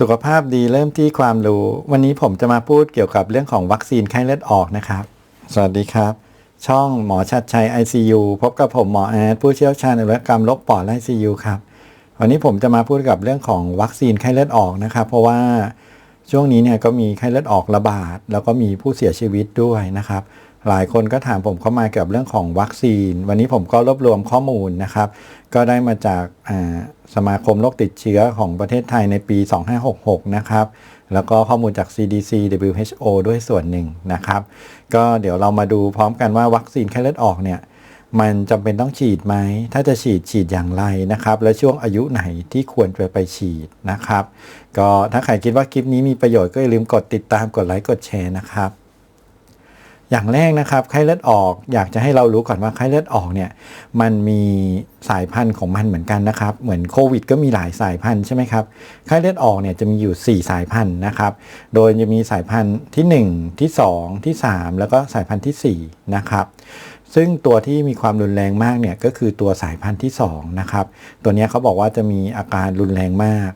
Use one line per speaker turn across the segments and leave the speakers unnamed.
สุขภาพดีเริ่มที่ความรู้ วันนี้ผมจะมาพูดเกี่ยวกับเรื่องของวัคซีนไข้เลือดออกนะครับ สวัสดีครับ ช่องหมอชัดชัย ICU พบกับผมหมอแอดผู้เชี่ยวชาญในอุตกรรมโรคปอดและ ICU ครับวันนี้ผมจะมาพูดกับเรื่องของวัคซีนไข้เลือดออกนะครับ เพราะว่าช่วงนี้เนี่ยก็มีไข้เลือดออกระบาด แล้วก็มีผู้เสียชีวิตด้วยนะครับ หลายคนก็ถามผมเข้ามาเกี่ยวกับเรื่องของวัคซีน วันนี้ผมก็รวบรวมข้อมูลนะครับ ก็ได้มาจากาสมาคมโรคติดเชื้อของประเทศไทยในปี 2566 นะครับ แล้วก็ข้อมูลจาก CDC WHO ด้วยส่วนหนึ่งนะครับ ก็เดี๋ยวเรามาดูพร้อมกันว่าวัคซีนไข้เลือดออกเนี่ยมันจำเป็นต้องฉีดไหม ถ้าจะฉีดฉีดอย่างไรนะครับ และช่วงอายุไหนที่ควรจะไปฉีดนะครับ ก็ถ้าใครคิดว่าคลิปนี้มีประโยชน์ก็อย่าลืมกดติดตามกดไลค์กดแชร์นะครับ อย่างแรกนะครับไข้เลือดออกอยากจะให้เรารู้ก่อนว่าไข้เลือดออกเนี่ยมันมีสายพันธุ์ของมันเหมือนกันนะครับ เหมือนโควิด ก็มีหลายสายพันธุ์ใช่ไหมครับไข้เลือดออกเนี่ยจะมีอยู่ 4 สายพันธุ์นะครับ โดยจะมีสายพันธุ์ที่ 1 ที่ 2 ที่ 3 แล้วก็สายพันธุ์ที่4นะครับซึ่งตัวที่มีความรุนแรงมากเนี่ยก็คือตัวสายพันธุ์ที่2นะครับตัวนี้เขาบอกว่าจะมีอาการรุนแรงมาก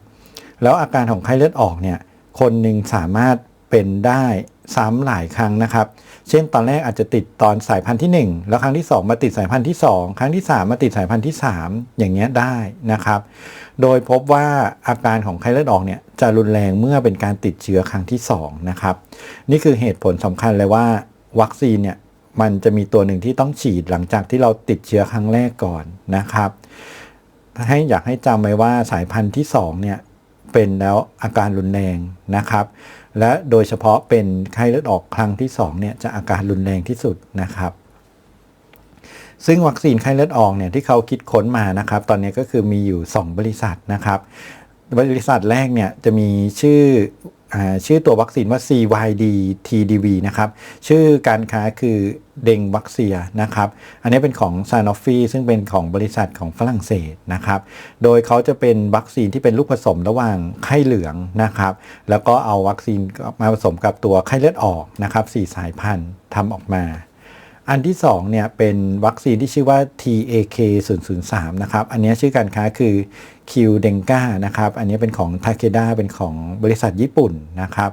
แล้วอาการของไข้เลือดออกเนี่ยคนหนึ่งสามารถเป็นได้ซ้ำหลายครั้งนะครับ เช่น ตอนแรกอาจจะติดตอนสายพันธุ์ที่ 1 แล้วครั้งที่ 2 มาติดสายพันธุ์ที่ 2 ครั้งที่ 3 มาติดสายพันธุ์ที่ 3 อย่างเงี้ยได้นะครับ โดยพบว่าอาการของไข้เลือดออกเนี่ยจะรุนแรงเมื่อเป็นการติดเชื้อครั้งที่2นะครับนี่คือเหตุผลสำคัญเลยว่าวัคซีนเนี่ยมันจะมีตัวหนึ่งที่ต้องฉีดหลังจากที่เราติดเชื้อครั้งแรกก่อนนะครับให้อยากให้จำไว้ว่าสายพันธุ์ที่2เนี่ยเป็นแล้วอาการรุนแรงนะครับ และโดยเฉพาะเป็นไข้เลือดออกครั้งที่2เนี่ยจะอาการรุนแรงที่สุดนะครับซึ่งวัคซีนไข้เลือดออกเนี่ยที่เขาคิดค้นมานะครับ ตอนนี้ก็คือมีอยู่ 2 บริษัทนะครับ บริษัทแรกเนี่ยจะมีชื่อ ชื่อตัววัคซีนว่า CYD TDV นะครับ ชื่อการค้าคือเดงวัคเซียนะครับ อันนี้เป็นของ Sanofi ซึ่งเป็นของบริษัทของฝรั่งเศสนะครับ โดยเขาจะเป็นวัคซีนที่เป็นลูกผสมระหว่างไข้เหลืองนะครับ แล้วก็เอาวัคซีนมาผสมกับตัวไข้เลือดออกนะครับสี่สายพันธุ์ทำออกมา อันที่2เนี่ยเป็นวัคซีนที่ชื่อว่า TAK 003นะครับ อันนี้ชื่อการค้าคือ Q d e n g a นะครับ อันนี้เป็นของ Takeda เป็นของบริษัทญี่ปุ่นนะครับ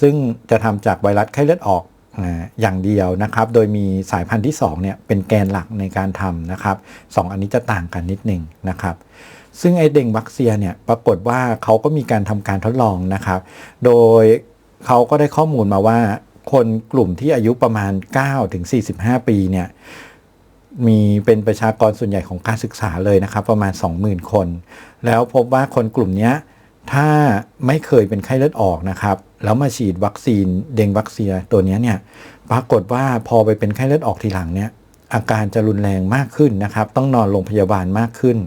ซึ่งจะทำจากไวรัสไข้เลือดออกอย่างเดียวนะครับ โดยมีสายพันธุ์ที่2เนี่ยเป็นแกนหลักในการทำนะครับสองอันนี้จะต่างกันนิดหนึ่งนะครับซึ่งไอเด็งวัคเซียเนี่ยปรากฏว่าเขาก็มีการทำการทดลองนะครับ โดยเขาก็ได้ข้อมูลมาว่า คนกลุ่มที่อายุประมาณ 9 ถึง 45 ปีเนี่ยมีเป็นประชากรส่วนใหญ่ของการศึกษาเลยนะครับ ประมาณ 20,000 คน แล้วพบว่าคนกลุ่มนี้ถ้าไม่เคยเป็นไข้เลือดออกนะครับ แล้วมาฉีดวัคซีนเดงวัคซียตัวนี้เนี่ยปรากฏว่าพอไปเป็นไข้เลือดออกทีหลังเนี่ยอาการจะรุนแรงมากขึ้นนะครับ ต้องนอนโรงพยาบาลมากขึ้น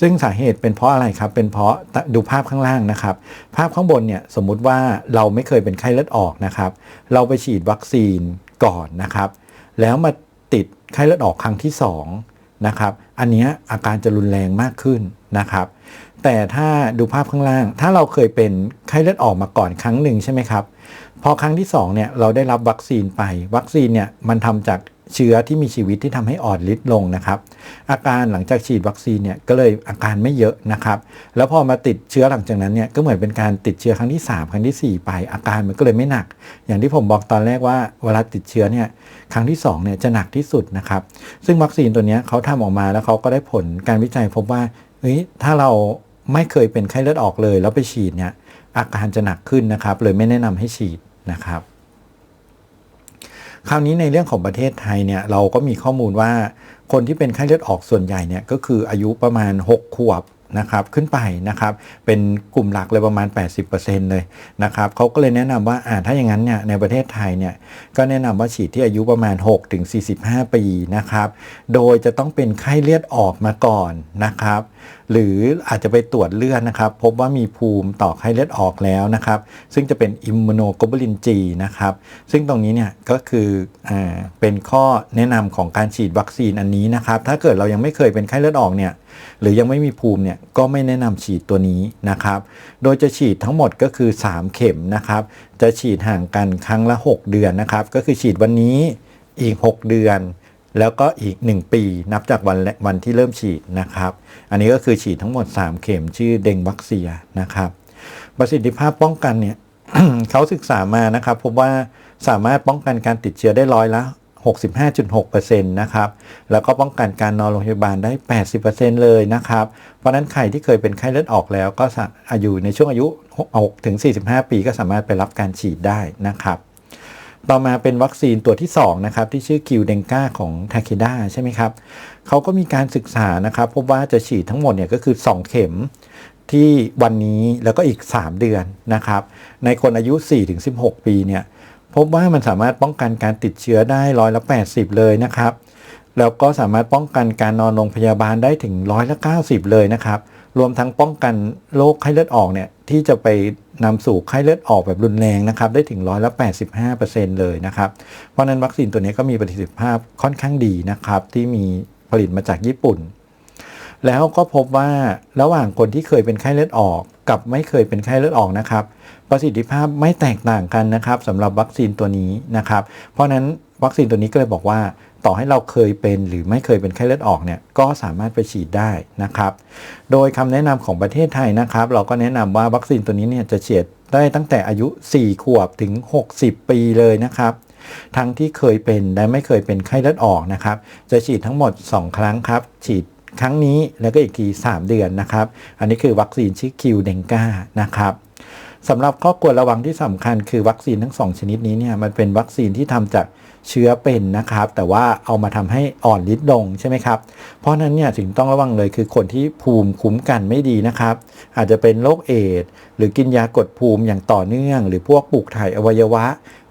ซึ่งสาเหตุเป็นเพราะอะไรครับ เป็นเพราะดูภาพข้างล่างนะครับ ภาพข้างบนเนี่ยสมมุติว่าเราไม่เคยเป็นไข้เลือดออกนะครับ เราไปฉีดวัคซีนก่อนนะครับ แล้วมาติดไข้เลือดออกครั้งที่2นะครับอันนี้อาการจะรุนแรงมากขึ้นนะครับ แต่ถ้าดูภาพข้างล่าง ถ้าเราเคยเป็นไข้เลือดออกมาก่อนครั้งหนึ่งใช่ไหมครับพอครั้งที่2เนี่ยเราได้รับวัคซีนไปวัคซีนเนี่ยมันทำจาก เชื้อที่มีชีวิตที่ทำให้อ่อนฤทธิ์ลงนะครับ อาการหลังจากฉีดวัคซีนเนี่ยก็เลยอาการไม่เยอะนะครับ แล้วพอมาติดเชื้อหลังจากนั้นเนี่ยก็เหมือนเป็นการติดเชื้อครั้งที่ 3 ครั้งทีสี่4 ไป อาการมันก็เลยไม่หนัก อย่างที่ผมบอกตอนแรกว่าเวลาติดเชื้อเนี่ยครั้งที่2เนี่ยจะหนักที่สุดนะครับ ซึ่งวัคซีนตัวนี้เขาทำออกมาแล้วเขาก็ได้ผลการวิจัยพบว่าเฮ้ยถ้าเราไม่เคยเป็นไข้เลือดออกเลย แล้วไปฉีดเนี่ยอาการจะหนักขึ้นนะครับเลยไม่แนะนำให้ฉีดนะครับ คราวนี้ในเรื่องของประเทศไทยเนี่ยเราก็มีข้อมูลว่าคนที่เป็นไข้เลือดออกส่วนใหญ่เนี่ยก็คืออายุประมาณ 6 ขวบ นะครับขึ้นไปนะครับเป็นกลุ่มหลักเลยประมาณ 80%เลยนะครับเขาก็เลยแนะนำว่าอ่าถ้าอย่างนั้นเนี่ยในประเทศไทยเนี่ยก็แนะนำว่าฉีดที่อายุประมาณ6ถึง45 ปีนะครับโดยจะต้องเป็นไข้เลือดออกมาก่อนนะครับหรืออาจจะไปตรวจเลือดนะครับ พบว่ามีภูมิต่อไข้เลือดออกแล้วนะครับ ซึ่งจะเป็นอิมมูโนโกลบูลินจีนะครับ ซึ่งตรงนี้เนี่ยก็คืออ่าเป็นข้อแนะนำของการฉีดวัคซีนอันนี้นะครับ ถ้าเกิดเรายังไม่เคยเป็นไข้เลือดออกเนี่ย หรือยังไม่มีภูมิเนี่ยก็ไม่แนะนำฉีดตัวนี้นะครับ โดยจะฉีดทั้งหมดก็คือ 3 เข็มนะครับ จะฉีดห่างกันครั้งละ 6 เดือนนะครับ ก็คือฉีดวันนี้อีก 6 เดือน แล้วก็อีก 1 ปีนับจากวันวันที่เริ่มฉีดนะครับ อันนี้ก็คือฉีดทั้งหมด 3 เข็มชื่อเดงวัคเซียนะครับ ประสิทธิภาพป้องกันเนี่ยเขาศึกษามานะครับพบว่าสามารถป้องกันการติดเชื้อได้ร้อยละ 65.6%นะครับ แล้วก็ป้องกันการนอนโรงพยาบาลได้ 80%เลยนะครับ เพราะนั้นใครที่เคยเป็นไข้เลือดออกแล้วก็สาอายุในช่วงอายุ6ถึง 45 ปีก็สามารถไปรับการฉีดได้นะครับ ต่อมาเป็นวัคซีนตัวที่ 2 นะครับ ที่ชื่อคิวเดงกาของทาเคด้าใช่ไหมครับ เขาก็มีการศึกษานะครับ พบว่าจะฉีดทั้งหมดเนี่ยก็คือ 2 เข็มที่วันนี้แล้วก็อีก 3 เดือนนะครับ ในคนอายุ 4-16 ปีเนี่ย พบว่ามันสามารถป้องกันการติดเชื้อได้ร้อยละ80 เลยนะครับ แล้วก็สามารถป้องกันการนอนโรงพยาบาลได้ถึงร้อยละ90 เลยนะครับ รวมทั้งป้องกันโรคไข้เลือดออกเนี่ยที่จะไปนำสู่ไข้เลือดออกแบบรุนแรงนะครับ ได้ถึงร้อยละ85%เลยนะครับ เพราะฉะนั้นวัคซีนตัวนี้ก็มีประสิทธิภาพค่อนข้างดีนะครับ ที่มีผลิตมาจากญี่ปุ่น แล้วก็พบว่าระหว่างคนที่เคยเป็นไข้เลือดออก กับไม่เคยเป็นไข้เลือดออกนะครับ ประสิทธิภาพไม่แตกต่างกันนะครับสำหรับวัคซีนตัวนี้นะครับ เพราะนั้นวัคซีนตัวนี้ก็เลยบอกว่าต่อให้เราเคยเป็นหรือไม่เคยเป็นไข้เลือดออกเนี่ยก็สามารถไปฉีดได้นะครับ โดยคำแนะนำของประเทศไทยนะครับ เราก็แนะนำว่าวัคซีนตัวนี้เนี่ยจะฉีดได้ตั้งแต่อายุ 4 ขวบถึง 60 ปีเลยนะครับ ทั้งที่เคยเป็นและไม่เคยเป็นไข้เลือดออกนะครับ จะฉีดทั้งหมด 2 ครั้งครับ ฉีดครั้งนี้แล้วก็อีกที 3 เดือนนะครับ อันนี้คือวัคซีนชื่อคิวเดงกานะครับ สำหรับข้อควรระวังที่สำคัญคือวัคซีนทั้ง 2 ชนิดนี้เนี่ยมันเป็นวัคซีนที่ทำจากเชื้อเป็นนะครับ แต่ว่าเอามาทำให้อ่อนฤทธิ์ลงใช่ไหมครับ เพราะฉะนั้นเนี่ยสิ่งต้องระวังเลยคือคนที่ภูมิคุ้มกันไม่ดีนะครับ อาจจะเป็นโรคเอดส์หรือกินยากดภูมิอย่างต่อเนื่อง หรือพวกปลูกถ่ายอวัยวะ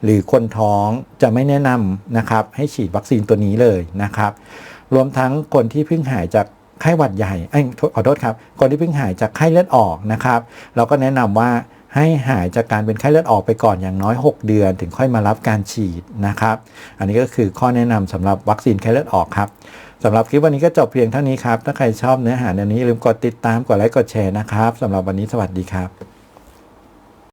หรือคนท้องจะไม่แนะนำนะครับ ให้ฉีดวัคซีนตัวนี้เลยนะครับ รวมทั้งคนที่เพิ่งหายจากไข้หวัดใหญ่เอ้ยขอโทษครับคนที่เพิ่งหายจากไข้เลือดออกนะครับ เราก็แนะนำว่า ให้หายจากการเป็นไข้เลือดออกไปก่อนอย่างน้อย 6 เดือน ถึงค่อยมารับการฉีดนะครับ อันนี้ก็คือข้อแนะนำสำหรับวัคซีนไข้เลือดออกครับสำหรับคลิปวันนี้ก็จบเพียงเท่านี้ครับ ถ้าใครชอบเนื้อหาแนวนี้อย่าลืมกดติดตาม กดไลค์ กดแชร์นะครับสำหรับวันนี้สวัสดีครับ